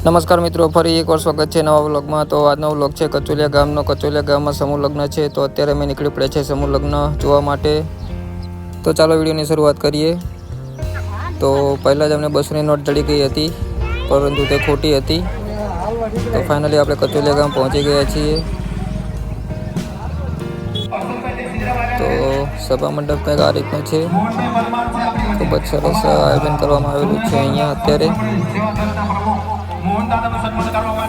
નમસ્કાર મિત્રો, ફરી એકવાર સ્વાગત છે નવા વ્લોગમાં. તો આજનો વ્લોગ છે કચોલિયા ગામનો. કચોલિયા ગામમાં સમૂહ લગ્ન છે, તો અત્યારે અમે નીકળી પડ્યા છે સમૂહ લગ્ન જોવા માટે. તો ચાલો વિડીયોની શરૂઆત કરીએ. તો પહેલાં જ અમને બસની નોટ જડી ગઈ હતી, પરંતુ તે ખોટી હતી. તો ફાઇનલી આપણે કચોલિયા ગામ પહોંચી ગયા છીએ. તો સભા મંડપ કંઈક આ રીતનો છે. ખૂબ જ સરસ આયોજન કરવામાં આવેલું છે અહીંયા અત્યારે. Kita ada bersama dengan orang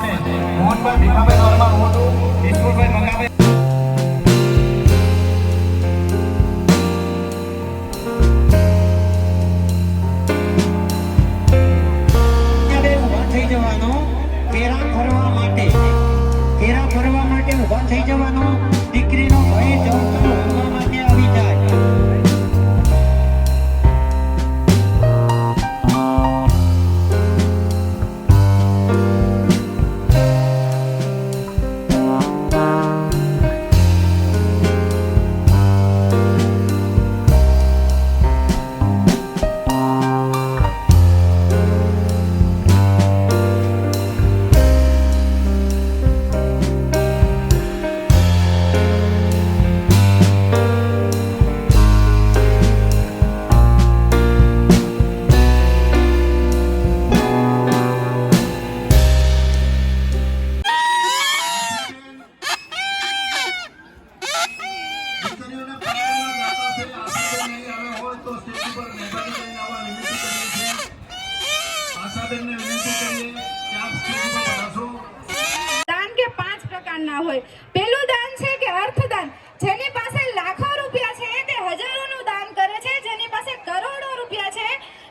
દાન કે પાંચ પ્રકારના હોય પહેલું દાન છે કે અર્થદાન જેની પાસે લાખો રૂપિયા છે તે હજારોનું દાન કરે છે જેની પાસે કરોડો રૂપિયા છે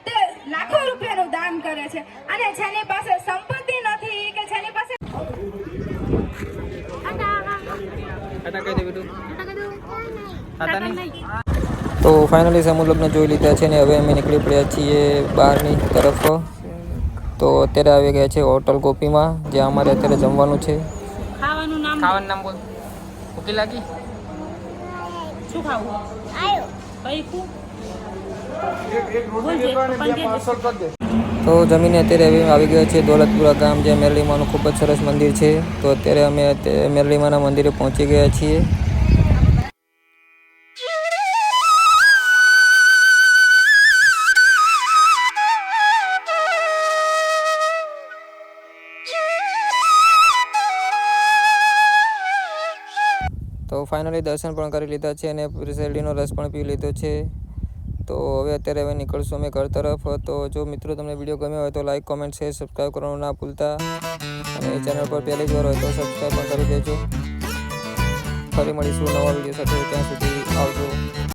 તે લાખો રૂપિયાનું દાન કરે છે અને જેની પાસે સંપત્તિ નથી કે જેની પાસે તો ફાઇનલી સમૂહ લગ્ન જોઈ લીધા છે ને હવે અમે નીકળી પડ્યા છીએ બહારની તરફ. તો અત્યારે આવી ગયા છે હોટલ ગોપીમાં જ્યાં અમારે અત્યારે જમવાનું છે. ખાવાનું નામ ખાવાનું નામ બોલ. ભૂખી લાગી? શું ખાવું? પૈકું બોલજે પપ્પાને કહેજે. તો જમીને અત્યારે હવે આવી ગયા છે દોલતપુરા ગામ જ્યાં મેરલીમાનું ખૂબ જ સરસ મંદિર છે. તો અત્યારે અમે મેરલીમાના મંદિરે પહોંચી ગયા છીએ. તો ફાઇનલી દર્શન પણ કરી લીધા છે અને શેરડીનો રસ પણ પી લીધો છે. તો હવે અત્યારે હવે નીકળશું અમે ઘર તરફ. તો જો મિત્રો તમને વીડિયો ગમ્યો હોય તો લાઈક કોમેન્ટ શેર સબસ્ક્રાઈબ કરવાનું ના ભૂલતા. અને ચેનલ પર પહેલી જ વાર હોય તો સબસ્ક્રાઈબ પણ કરી દેજો. ફરી મળીશું નવા વીડિયો સાથે. ત્યાં સુધી આવજો.